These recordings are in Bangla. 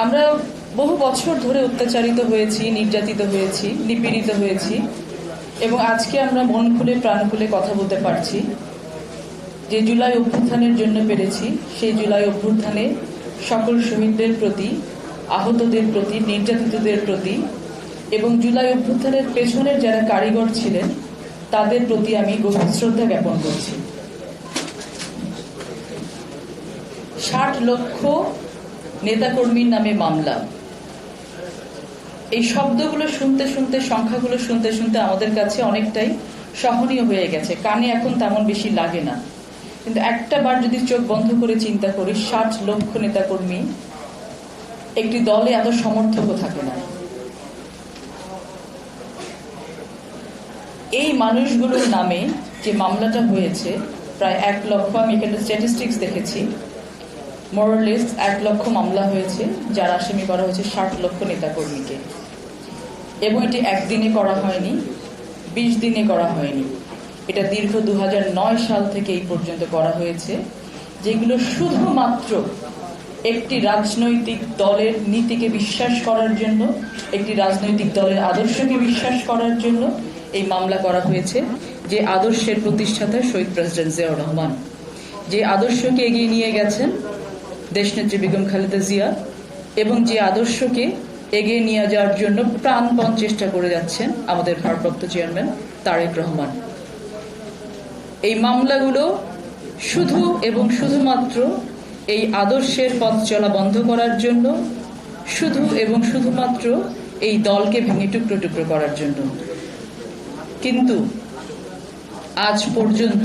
আমরা বহু বছর ধরে অত্যাচারিত হয়েছি, নির্যাতিত হয়েছি, নিপীড়িত হয়েছি এবং আজকে আমরা মন খুলে, প্রাণ খুলে কথা বলতে পারছি। যে জুলাই অভ্যুত্থানের জন্য পেরেছি, সেই জুলাই অভ্যুত্থানে সকল শহীদদের প্রতি, আহতদের প্রতি, নির্যাতিতদের প্রতি এবং জুলাই অভ্যুত্থানের পেছনের যারা কারিগর ছিলেন, তাদের প্রতি আমি গভীর শ্রদ্ধা জ্ঞাপন করছি। ষাট লক্ষ নেতাকর্মীর নামে মামলা। এই শব্দগুলো শুনতে শুনতে, সংখ্যাগুলো শুনতে শুনতে আমাদের কাছে অনেকটাই সহনীয় হয়ে গেছে। কানে এখন তেমন বেশি লাগে না। কিন্তু একটা বার যদি চোখ বন্ধ করে চিন্তা করি, ষাট লক্ষ নেতাকর্মী একটি দলে এত সমর্থকও থাকে না। এই মানুষগুলোর নামে যে মামলাটা হয়েছে, প্রায় এক লক্ষ, আমি এখানে স্ট্যাটিস্টিক্স দেখেছি মোরলেস এক লক্ষ মামলা হয়েছে, যার আসামি করা হয়েছে ষাট লক্ষ নেতাকর্মীকে। এবং এটি একদিনে করা হয়নি, বিশ দিনে করা হয়নি। এটা দীর্ঘ দুহাজার নয় সাল থেকে এই পর্যন্ত করা হয়েছে, যেগুলো শুধুমাত্র একটি রাজনৈতিক দলের নীতিকে বিশ্বাস করার জন্য, একটি রাজনৈতিক দলের আদর্শকে বিশ্বাস করার জন্য এই মামলা করা হয়েছে, যে আদর্শের প্রতিষ্ঠাতা শহীদ প্রেসিডেন্ট জিয়াউর রহমান। যে আদর্শকে এগিয়ে নিয়ে গেছেন দেশনেত্রী বেগম খালেদা জিয়া এবং যে আদর্শকে এগিয়ে নিয়ে যাওয়ার জন্য প্রাণপণ চেষ্টা করে যাচ্ছেন আমাদের ভারপ্রাপ্ত চেয়ারম্যান তারেক রহমান। এই মামলাগুলো শুধু এবং শুধুমাত্র এই আদর্শের পথ চলা বন্ধ করার জন্য, শুধু এবং শুধুমাত্র এই দলকে ভেঙে টুকরো টুকরো করার জন্য। কিন্তু আজ পর্যন্ত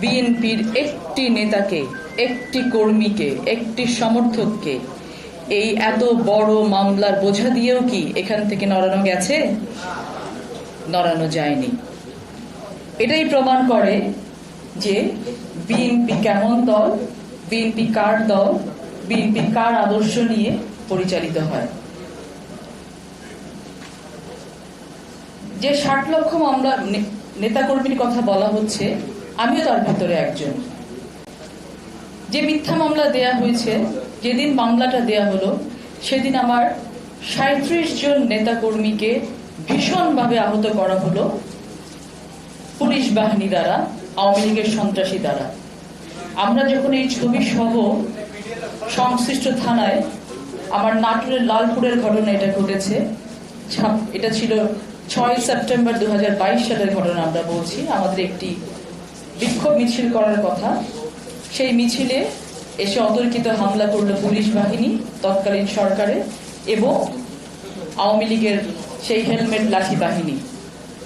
বিএনপির একটি নেতাকে একটি কর্মীকে, একটি সমর্থককে। এই এত বড় মামলার বোঝা দিয়েও কি এখান থেকে নড়ানো গেছে? নড়ানো যায়নি। এটাই প্রমাণ করে যে বিএনপি কেমন দল, বিএনপি কার দল, বিএনপি কার আদর্শ নিয়ে পরিচালিত হয়। যে ষাট লক্ষ মামলা নেতাকর্মীর কথা বলা হচ্ছে, আমিও তার ভিতরে একজন। যে মিথ্যা মামলা দেয়া হয়েছে, যেদিন মামলাটা দেয়া হলো, সেদিন আমার সাঁত্রিশ জন নেতাকর্মীকে ভীষণভাবে আহত করা হলো পুলিশ বাহিনী দ্বারা, আওয়ামী লীগের সন্ত্রাসী দ্বারা। আমরা যখন এই ছবি সহ সংশ্লিষ্ট থানায় আমার নাটোরের লালপুরের ঘটনা এটা ঘটেছে এটা ছিল ছয় সেপ্টেম্বর দু হাজার বাইশ সালের ঘটনা আমরা বলছি, আমাদের একটি বিক্ষোভ মিছিল করার কথা। সেই মিছিলে এসে অতর্কিত হামলা করল পুলিশ বাহিনী, তৎকালীন সরকারে এবং আওয়ামী লীগের সেই হেলমেট লাঠি বাহিনী।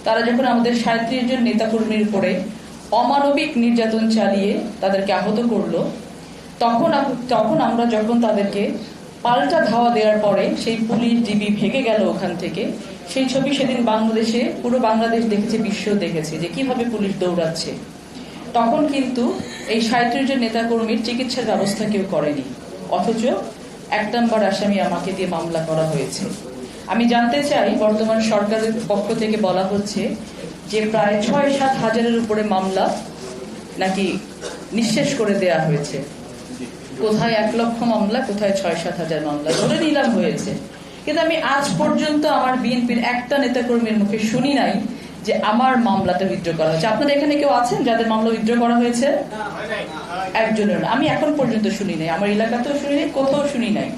তারা যখন আমাদের সাঁত্রিশ জন নেতাকর্মীর উপরে অমানবিক নির্যাতন চালিয়ে তাদেরকে আহত করল, তখন তখন আমরা যখন তাদেরকে পাল্টা ধাওয়া দেওয়ার পরে সেই পুলিশ ডিবি ভেঙে গেল ওখান থেকে, সেই ছবি সেদিন বাংলাদেশে, পুরো বাংলাদেশ দেখেছে বিশ্ব দেখেছে যে কীভাবে পুলিশ দৌড়াচ্ছে। তখন কিন্তু এই সাঁত্রিশ জন নেতাকর্মীর চিকিৎসার ব্যবস্থা কেউ করেনি। অথচ এক নম্বর আসামি আমাকে দিয়ে মামলা করা হয়েছে। আমি জানতে চাই, বর্তমান সরকারের পক্ষ থেকে বলা হচ্ছে যে প্রায় ছয় সাত হাজারের উপরে মামলা নাকি নিঃশেষ করে দেয়া হয়েছে। কোথায় এক লক্ষ মামলা, কোথায় ছয় সাত হাজার মামলা, ধরে নিলাম হয়েছে। কিন্তু আমি আজ পর্যন্ত আমার বিএনপির একটা নেতাকর্মীর মুখে শুনি নাই যে আমার মামলাটা উইথড্র করা হয়েছে। আপনাদের এখানে কেউ আছেন যাদের মামলা উইথড্র করা হয়েছে? একজনের আমি এখন পর্যন্ত শুনি নাই। আমার এলাকাতেও শুনি নাই, কোথাও শুনি নাই।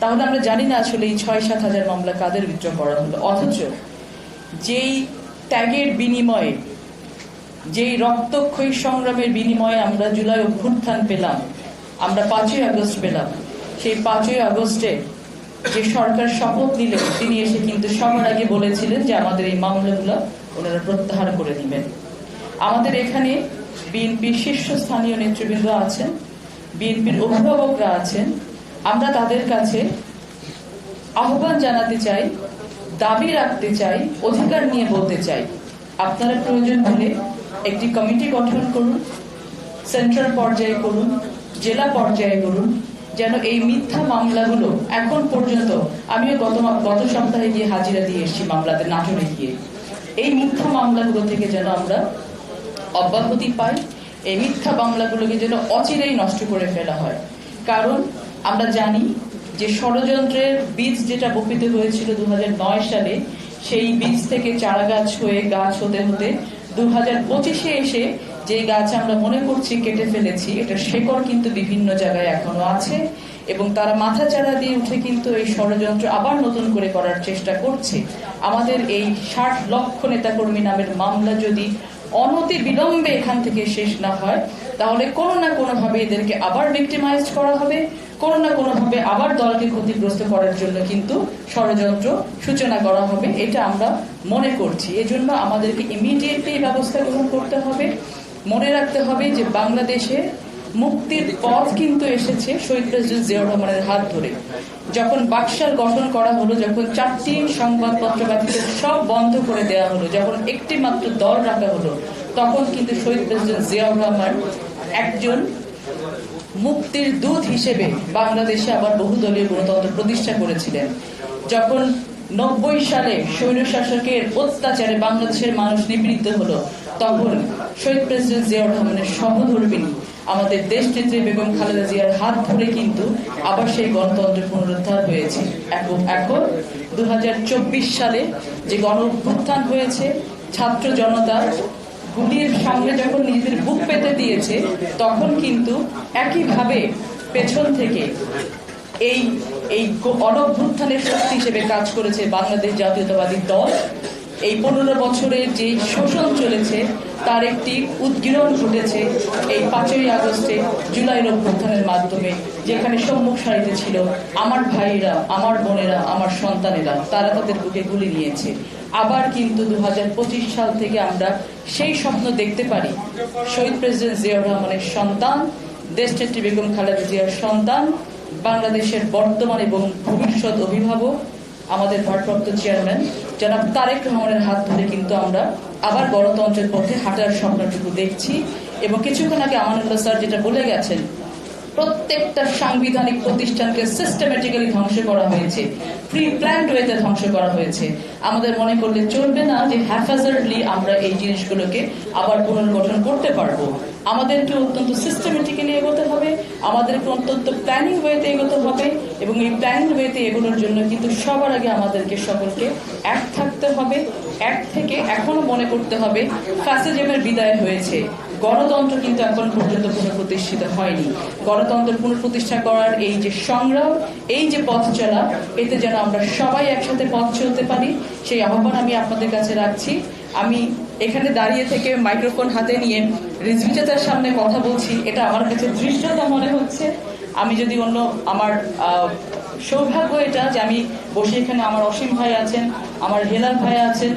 তাহলে আমরা জানি না আসলে এই ছয় সাত হাজার মামলা কাদের উইথড্র করা হলো। অথচ যেই ত্যাগের বিনিময়ে, যেই রক্তক্ষয়ী সংগ্রামের বিনিময়ে আমরা জুলাই অভ্যুত্থান পেলাম, আমরা পাঁচই আগস্ট পেলাম, সেই পাঁচই আগস্টে যে সরকার শপথ নিলেন, তিনি এসে কিন্তু সবার আগে বলেছিলেন যে আমাদের এই মামলাগুলো ওনারা প্রত্যাহার করে দিবেন আমাদের এখানে বিএনপির শীর্ষস্থানীয় নেতৃবৃন্দ আছেন, বিএনপির অভিভাবকরা আছেন। আমরা তাদের কাছে আহ্বান জানাতে চাই, দাবি রাখতে চাই, অধিকার নিয়ে বলতে চাই। আপনারা প্রয়োজন হলে একটি কমিটি গঠন করুন, সেন্ট্রাল পর্যায়ে করুন, জেলা পর্যায়ে করুন, যেন এই মিথ্যা মামলাগুলো এখন পর্যন্ত, আমিও গত গত সপ্তাহে গিয়ে হাজিরা দিয়ে এসেছি মামলাতে নাটোরে গিয়ে। এই মিথ্যা মামলাগুলো থেকে যেন আমরা অব্যাহতি পাই, এই মিথ্যা মামলাগুলোকে যেন অচিরেই নষ্ট করে ফেলা হয়। কারণ আমরা জানি যে ষড়যন্ত্রের বীজ যেটা বপিত হয়েছিল দু হাজার নয় সালে, সেই বীজ থেকে চারা গাছ হয়ে গাছ হতে হতে দু হাজার পঁচিশে এসে যে গাছ আমরা মনে করছি কেটে ফেলেছি এটা শেকড় কিন্তু বিভিন্ন জায়গায় এখনও আছে এবং তারা মাথা চারা দিয়ে উঠে কিন্তু এই ষড়যন্ত্র আবার নতুন করে করার চেষ্টা করছে। আমাদের এই ষাট লক্ষ নেতাকর্মী নামের মামলা যদি অনতি বিলম্বে এখান থেকে শেষ না হয়, তাহলে কোনো না কোনোভাবে এদেরকে আবার ভিক্টিমাইজ করা হবে, কোনো না কোনোভাবে আবার দলকে ক্ষতিগ্রস্ত করার জন্য কিন্তু ষড়যন্ত্র সূচনা করা হবে, এটা আমরা মনে করছি। এজন্য আমাদেরকে ইমিডিয়েটলি ব্যবস্থা গ্রহণ করতে হবে। মনে রাখতে হবে যে বাংলাদেশে মুক্তির পথ কিন্তু এসেছে শহীদ প্রেসিডেন্ট জিয়াউর রহমানের হাত ধরে। যখন বাক্সার গঠন করা হলো, যখন চারটি সংবাদপত্র ব্যতীত সব বন্ধ করে দেওয়া হলো, যখন একটি মাত্র দল রাখা হলো, তখন কিন্তু শহীদ প্রেসিডেন্ট জিয়াউর রহমান একজন মুক্তির দূত হিসেবে বাংলাদেশে আবার বহুদলীয় গণতন্ত্র প্রতিষ্ঠা করেছিলেন। যখন নব্বই সালে সৈন্য শাসকের অত্যাচারে বাংলাদেশের মানুষ নিপীড়িত হলো, তখন শহীদ প্রেসিডেন্ট জিয়াউর রহমানের সহধর্মিনী আমাদের দেশ নেত্রী বেগম খালেদা জিয়ার হাত ধরে কিন্তু আবার সেই গণতন্ত্রের পুনরুদ্ধার হয়েছে। এবং এখন দু সালে যে গণ অভ্যুত্থান হয়েছে, ছাত্র জনতা গুলির সামনে যখন নিজেদের বুক পেতে দিয়েছে, তখন কিন্তু একইভাবে পেছন থেকে এই এই অনভ্যুত্থানের শক্তি হিসেবে কাজ করেছে বাংলাদেশ জাতীয়তাবাদী দল। এই পনেরো বছরের যে শোষণ চলেছে তার একটি উদ্গীরণ ঘটেছে এই পাঁচই আগস্টে জুলাইয়ের অভ্যুত্থানের মাধ্যমে, যেখানে সম্মুখ সারিতে ছিল আমার ভাইরা আমার বোনেরা, আমার সন্তানেরা। তারা তাদের বুকে গুলি নিয়েছে। আবার কিন্তু দু হাজার পঁচিশ সাল থেকে আমরা সেই স্বপ্ন দেখতে পারি। শহীদ প্রেসিডেন্ট জিয়াউর রহমানের সন্তান দেশনেত্রী বেগম খালেদা জিয়ার সন্তান, বাংলাদেশের বর্তমান এবং ভবিষ্যৎ অভিভাবক আমাদের ভারপ্রাপ্ত চেয়ারম্যান, জনাব তারেক রহমানের হাত ধরে কিন্তু আমরা আবার গণতন্ত্রের পথে হাঁটার স্বপ্নটুকু দেখছি। এবং কিছুক্ষণ আগে আমানুল্লাহ স্যার যেটা বলে গেছেন প্রত্যেকটা সাংবিধানিক প্রতিষ্ঠানকে সিস্টেমেটিক্যালি ধ্বংস করা হয়েছে। প্রি প্ল্যান্ড ওয়েতে ধ্বংস করা হয়েছে। আমাদের মনে করলে চলবে না যে হ্যাফাজার্ডলি আমরা এই জিনিসগুলোকে আবার পুনর্গঠন করতে পারব। আমাদেরকে অত্যন্ত সিস্টেমেটিক্যালি এগোতে হবে। আমাদেরকে অত্যন্ত প্ল্যানিং ওয়েতে এগোতে হবে এবং এই প্ল্যানিং ওয়েতে এগোনোর জন্য কিন্তু সবার আগে আমাদেরকে সকলকে এক থাকতে হবে। এক থেকে এখনও মনে করতে হবে ফ্যাসিজমের বিদায় হয়েছে। গণতন্ত্র কিন্তু এখন পর্যন্ত পুনঃপ্রতিষ্ঠিত হয়নি। গণতন্ত্র পুনঃপ্রতিষ্ঠা করার এই যে সংগ্রাম, এই যে পথ চলা, এতে যেন আমরা সবাই একসাথে পথ চলতে পারি, সেই আহ্বান আমি আপনাদের কাছে রাখছি। আমি এখানে দাঁড়িয়ে থেকে মাইক্রোফোন হাতে নিয়ে রিজভি চাচার সামনে কথা বলছি। এটা আমার কাছে দৃশ্যতা মনে হচ্ছে। আমি যদি অন্য আমার সৌভাগ্য এটা যে আমি বসে এখানে আমার অসীম ভাই আছেন, আমার হেলাল ভাই আছেন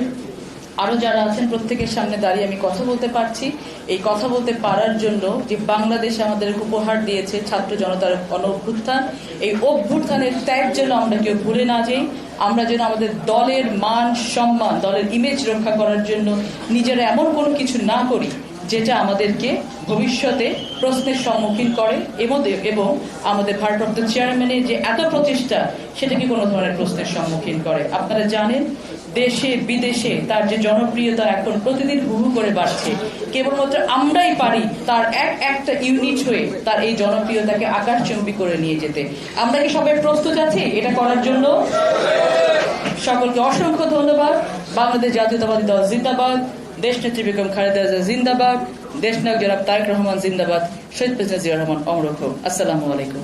আরও যারা আছেন, প্রত্যেকের সামনে দাঁড়িয়ে আমি কথা বলতে পারছি। এই কথা বলতে পারার জন্য যে বাংলাদেশ আমাদের উপহার দিয়েছে ছাত্র জনতার গণ অভ্যুত্থান এই অভ্যুত্থানের ত্যাগ যেন আমরা কেউ ভুলে না যাই, আমরা যেন আমাদের দলের মান, সম্মান, দলের ইমেজ রক্ষা করার জন্য নিজেরা এমন কোনো কিছু না করি, যেটা আমাদেরকে ভবিষ্যতে প্রশ্নের সম্মুখীন করে এবং আমাদের ভারপ্রাপ্ত চেয়ারম্যানের যে এত প্রচেষ্টা, সেটাকে কোনো ধরনের প্রশ্নের সম্মুখীন করে। আপনারা জানেন দেশে, বিদেশে তার যে জনপ্রিয়তা এখন প্রতিদিন হু হু করে বাড়ছে, কেবলমাত্র আমরাই পারি তার এক একটা ইউনিট হয়ে তার এই জনপ্রিয়তাকে আকাশচুম্বী করে নিয়ে যেতে। আমরা কি সবাই প্রস্তুত আছি এটা করার জন্য? সকলকে অসংখ্য ধন্যবাদ। বাংলাদেশ জাতীয়তাবাদী দল জিন্দাবাদ। দেশ নেত্রী বেগম খালেদা জিন্দাবাদ। দেশ নায়ক জনাব তারেক রহমান জিন্দাবাদ। শহীদ প্রেসিডেন্ট জিয়া রহমান অমরক্ষ। আসসালামু আলাইকুম।